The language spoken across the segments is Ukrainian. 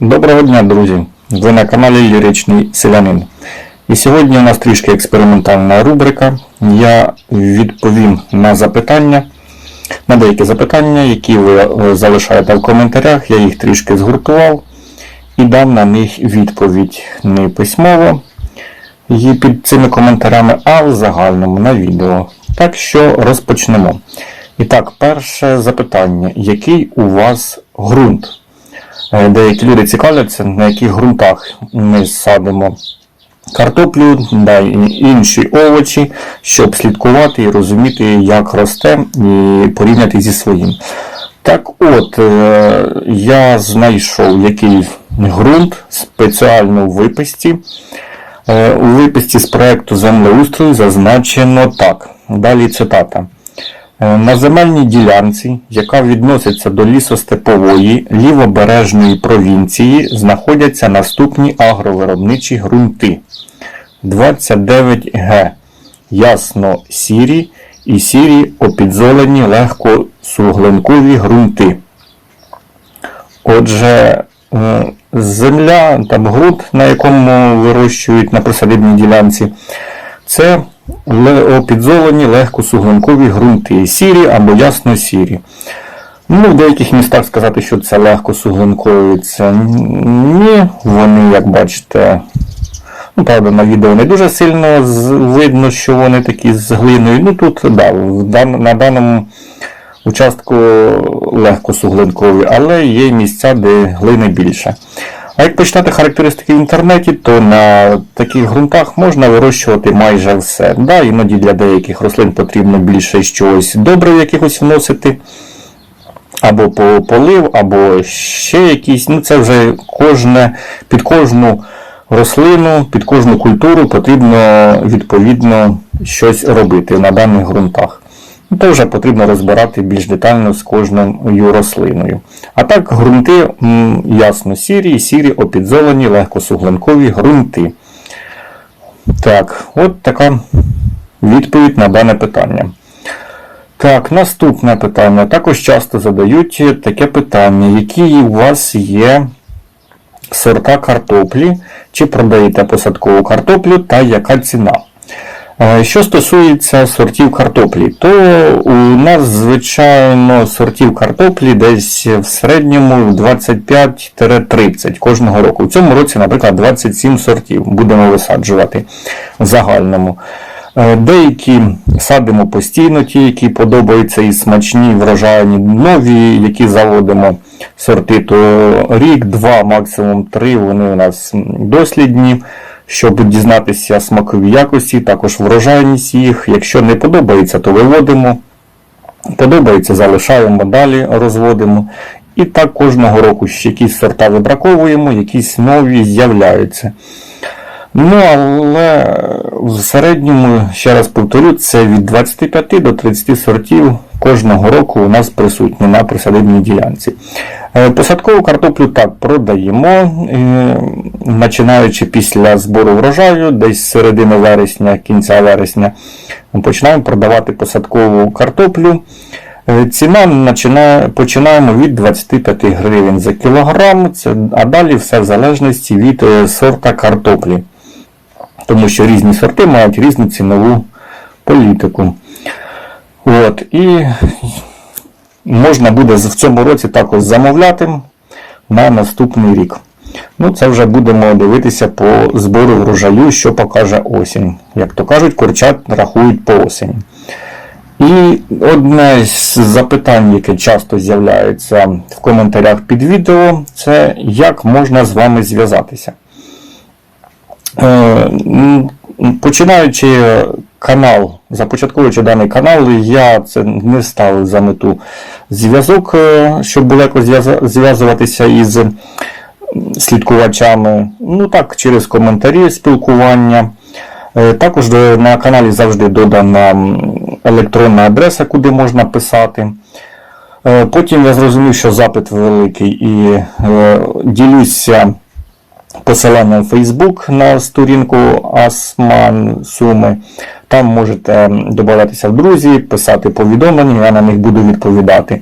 Доброго дня, друзі! Ви на каналі Ліричний Селянин. І сьогодні у нас трішки експериментальна рубрика. Я відповім на запитання, на деякі запитання, які ви е, залишаєте в коментарях. Я їх трішки згуртував і дам на них відповідь не письмово і під цими коментарями, а в загальному на відео. Так що розпочнемо. І так, перше запитання. Який у вас ґрунт? Е, Деякі люди цікавляться, на яких ґрунтах ми садимо картоплю да, інші овочі, щоб слідкувати і розуміти, як росте, і порівняти зі своїм. Так от, е, я знайшов який ґрунт спеціально в виписці. Е, У виписці з проекту землеустрою зазначено так. Далі цитата. Е, На земельній ділянці, яка відноситься до лісостепової лівобережної провінції, знаходяться наступні агровиробничі ґрунти. 29 г. Ясно сірі і сірі опідзолені легкосуглинкові ґрунти. Отже, е, земля, там ґрунт, на якому вирощують на присадибній ділянці, це опідзолені легкосуглинкові ґрунти, сірі або ясно-сірі. Ну, в деяких містах сказати, що це легкосуглинкові, це ні. Вони, як бачите, ну, правда, на відео не дуже сильно видно, що вони такі з глиною. Ну тут, да, на даному участку легкосуглинкові, але є місця, де глини більше. А як почитати характеристики в інтернеті, то на таких ґрунтах можна вирощувати майже все. Да, іноді для деяких рослин потрібно більше чогось добрив якихось вносити, або по полив, або ще якісь. Ну це вже кожне, під кожну рослину, під кожну культуру потрібно відповідно щось робити на даних ґрунтах. Ну, Це вже потрібно розбирати більш детально з кожною рослиною. А так, ґрунти ясно сірі, сірі, опідзолені, легкосуглинкові ґрунти. Так, от така відповідь на дане питання. Так, наступне питання. Також часто задають таке питання, які у вас є сорта картоплі, чи продаєте посадкову картоплю та яка ціна. Е, Що стосується сортів картоплі, то у нас, звичайно, сортів картоплі десь в середньому 25-30 кожного року. В цьому році, наприклад, 27 сортів будемо висаджувати в загальному. Е, Деякі садимо постійно, ті, які подобаються і смачні, врожайні, нові, які заводимо сорти, то рік, два, максимум три, вони у нас дослідні, щоб дізнатися смакові якості, також врожайність їх. Якщо не подобається, то виводимо. Подобається, залишаємо, далі розводимо. І так кожного року ще якісь сорта вибраковуємо, якісь нові з'являються. Ну, але в середньому, ще раз повторю, це від 25 до 30 сортів кожного року у нас присутні на присадибній ділянці. Е, Посадкову картоплю так продаємо, е, починаючи після збору врожаю, десь з середини вересня, кінця вересня, починаємо продавати посадкову картоплю. Е, Ціна починає, починаємо від 25 гривень за кілограм, а далі все в залежності від сорта картоплі. Тому що різні сорти мають різну цінову політику. От, і можна буде в цьому році також замовляти на наступний рік. Ну, це вже будемо дивитися по збору врожаю, що покаже осінь. Як то кажуть, курчат рахують по осені. І одне з запитань, яке часто з'являється в коментарях під відео, це як можна з вами зв'язатися. Е, Починаючи канал, започатковуючи даний канал, я це не ставив за мету зв'язок, е, щоб легко зв'язуватися із слідкувачами. Ну так, через коментарі спілкування. Е, Також на каналі завжди додана електронна адреса, куди можна писати. Потім я зрозумів, що запит великий і ділюся посиланням в Facebook на сторінку Асман Суми. Там можете додатися в друзі, писати повідомлення, я на них буду відповідати.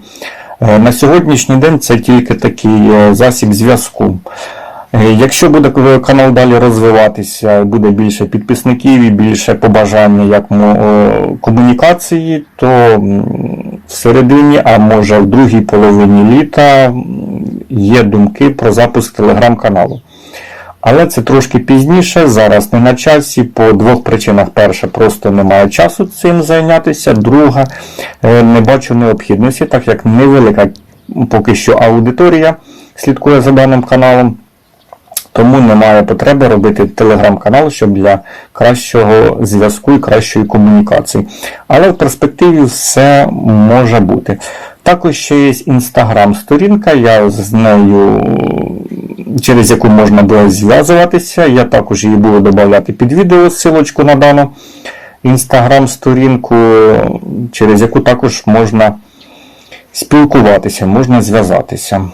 Е, На сьогоднішній день це тільки такий е, засіб зв'язку. Е, Якщо буде канал далі розвиватися, буде більше підписників і більше побажання як комунікації, то в середині, а може в другій половині літа є думки про запуск телеграм-каналу. Але це трошки пізніше, зараз не на часі, по двох причинах. Перше, просто немає часу цим зайнятися. Друга, е, не бачу необхідності, так як невелика поки що аудиторія слідкує за даним каналом. Тому немає потреби робити телеграм-канал, щоб для кращого зв'язку і кращої комунікації. Але в перспективі все може бути. Також ще є інстаграм-сторінка, я з нею, через яку можна буде зв'язуватися. Я також її буду додавати під відео ссылочку на дану інстаграм-сторінку, через яку також можна спілкуватися, можна зв'язатися.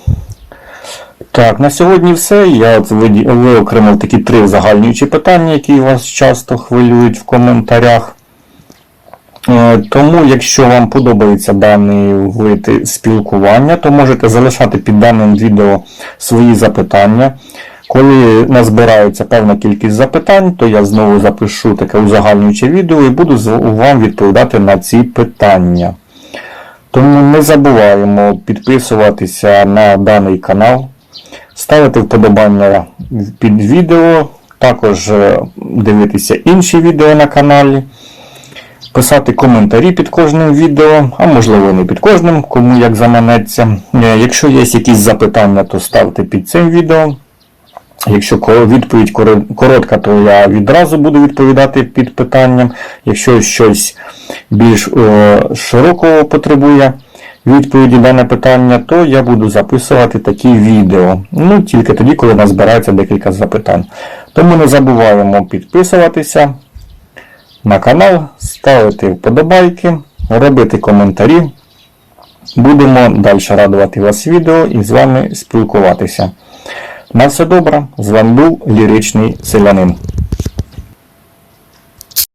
Так, на сьогодні все. Я виокремив такі три узагальнюючі питання, які вас часто хвилюють в коментарях. Е, Тому, якщо вам подобається даний вид спілкування, то можете залишати під даним відео свої запитання. Коли назбирається певна кількість запитань, то я знову запишу таке узагальнююче відео і буду вам відповідати на ці питання. Тому не забуваємо підписуватися на даний канал, ставити вподобання під відео, також е, дивитися інші відео на каналі, писати коментарі під кожним відео, а можливо не під кожним, кому як заманеться. Е, Якщо є якісь запитання, то ставте під цим відео. Якщо відповідь коротка, то я відразу буду відповідати під питанням. Якщо щось більш широкого потребує відповіді дане питання, то я буду записувати такі відео. Ну, тільки тоді, коли назбирається декілька запитань. Тому не забуваємо підписуватися на канал, ставити вподобайки, робити коментарі. Будемо далі радувати вас відео і з вами спілкуватися. На все добре, з вами був ліричний селянин.